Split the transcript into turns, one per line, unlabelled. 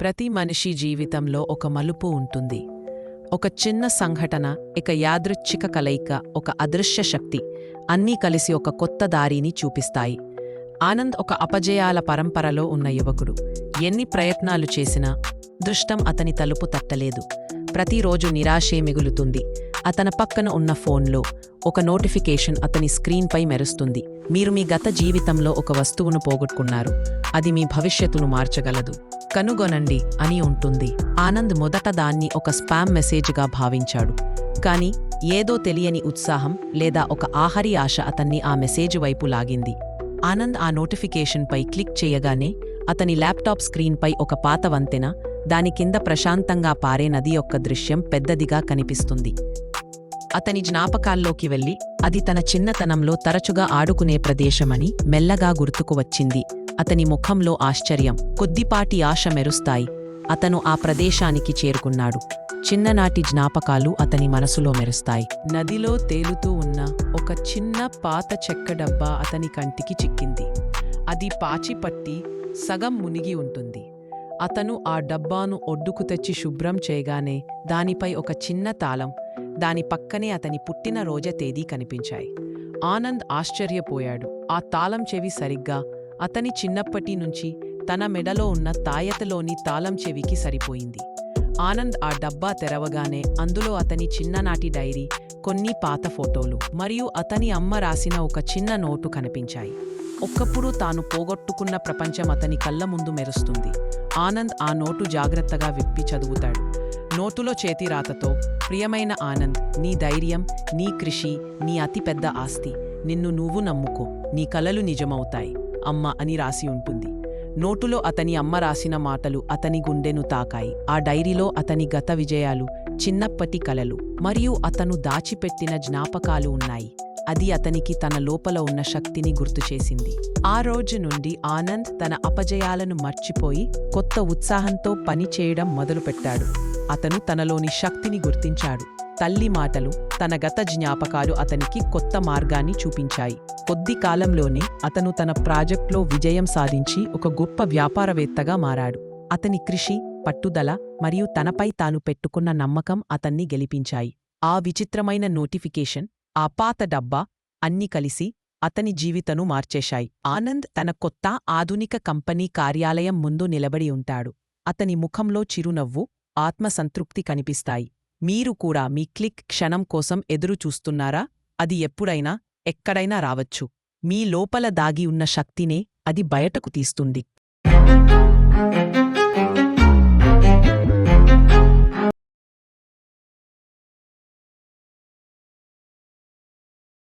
ప్రతి మనిషి జీవితంలో ఒక మలుపు ఉంటుంది. ఒక చిన్న సంఘటన ఇక యాదృచ్ఛిక కలయిక ఒక అదృశ్య శక్తి అన్నీ కలిసి ఒక కొత్త దారిని చూపిస్తాయి. ఆనంద్ ఒక అపజయాల పరంపరలో ఉన్న యువకుడు. ఎన్ని ప్రయత్నాలు చేసినా దృష్టం అతని తలుపు తట్టలేదు. ప్రతిరోజు నిరాశే మిగులుతుంది. అతన పక్కన ఉన్న ఫోన్లో ఒక నోటిఫికేషన్ అతని స్క్రీన్పై మెరుస్తుంది. మీరు మీ గత జీవితంలో ఒక వస్తువును పోగొట్టుకున్నారు. అది మీ భవిష్యత్తును మార్చగలదు. కనుగొనండి అని ఉంటుంది. ఆనంద్ మొదట దాన్ని ఒక స్పామ్ మెసేజ్గా భావించాడు. కానీ ఏదో తెలియని ఉత్సాహం లేదా ఒక ఆహరి ఆశ అతన్ని ఆ మెసేజ్ వైపు లాగింది. ఆనంద్ ఆ నోటిఫికేషన్పై క్లిక్ చేయగానే అతని ల్యాప్టాప్ స్క్రీన్పై ఒక పాత వంతెన దాని కింద ప్రశాంతంగా పారే నది యొక్క దృశ్యం పెద్దదిగా కనిపిస్తుంది. అతని జ్ఞాపకాల్లోకి వెళ్ళి అది తన చిన్నతనంలో తరచుగా ఆడుకునే ప్రదేశమని మెల్లగా గుర్తుకు వచ్చింది. అతని ముఖంలో ఆశ్చర్యం కొద్దిపాటి ఆశ మెరుస్తాయి. అతను ఆ ప్రదేశానికి చేరుకున్నాడు. చిన్ననాటి జ్ఞాపకాలు అతని మనసులో మెరుస్తాయి. నదిలో తేలుతూ ఉన్న ఒక చిన్న పాత చెక్క డబ్బా అతని కంటికి చిక్కింది. అది పాచిపట్టి సగం మునిగి ఉంటుంది. అతను ఆ డబ్బాను ఒడ్డుకు తెచ్చి శుభ్రం చేయగానే దానిపై ఒక చిన్న తాళం దాని పక్కనే అతని పుట్టినరోజ తేదీ కనిపించాయి. ఆనంద్ ఆశ్చర్యపోయాడు. ఆ తాళం చెవి సరిగ్గా అతని చిన్నప్పటి నుంచి తన మెడలో ఉన్న తాయతలోని తాళం చెవికి సరిపోయింది. ఆనంద్ ఆ డబ్బా తెరవగానే అందులో అతని చిన్ననాటి డైరీ కొన్ని పాత ఫోటోలు మరియు అతని అమ్మ రాసిన ఒక చిన్న నోటు కనిపించాయి. ఒక్కప్పుడు తాను పోగొట్టుకున్న ప్రపంచం అతని కళ్ళ ముందు మెరుస్తుంది. ఆనంద్ ఆ నోటు జాగ్రత్తగా విప్పి చదువుతాడు. నోటులో చేతిరాతతో ప్రియమైన ఆనంద్ నీ ధైర్యం నీ కృషి నీ అతిపెద్ద ఆస్తి. నిన్ను నువ్వు నమ్ముకో. నీ కలలు నిజమవుతాయి. అమ్మ అని రాసి ఉంటుంది. నోటులో అతని అమ్మ రాసిన మాటలు అతని గుండెను తాకాయి. ఆ డైరీలో అతని గత విజయాలు చిన్నప్పటి కలలు మరియు అతను దాచిపెట్టిన జ్ఞాపకాలు ఉన్నాయి. అది అతనికి తన లోపల ఉన్న శక్తిని గుర్తుచేసింది ఆ రోజు నుండి ఆనంద్ తన అపజయాలను మర్చిపోయి కొత్త ఉత్సాహంతో పనిచేయడం మొదలుపెట్టాడు. అతను తనలోని శక్తిని గుర్తించాడు. తల్లి మాటలు తన గత జ్ఞాపకాలు అతనికి కొత్త మార్గాన్ని చూపించాయి. కొద్ది కాలంలోనే అతను తన ప్రాజెక్ట్లో విజయం సాధించి ఒక గొప్ప వ్యాపారవేత్తగా మారాడు. అతని కృషి పట్టుదల మరియు తనపై తాను పెట్టుకున్న నమ్మకం అతన్ని గెలిపించాయి. ఆ విచిత్రమైన నోటిఫికేషన్ ఆ పాత డబ్బా అన్నీ కలిసి అతని జీవితను మార్చేశాయి. ఆనంద్ తన కొత్త ఆధునిక కంపెనీ కార్యాలయం ముందు నిలబడి ఉంటాడు. అతని ముఖంలో చిరునవ్వు ఆత్మసంతృప్తి కనిపిస్తాయి. మీరు కూడా మీ క్లిక్ క్షణం కోసం ఎదురు చూస్తున్నారా? అది ఎప్పుడైనా ఎక్కడైనా రావచ్చు. మీ లోపల దాగి ఉన్న శక్తినే అది బయటకు తీస్తుంది.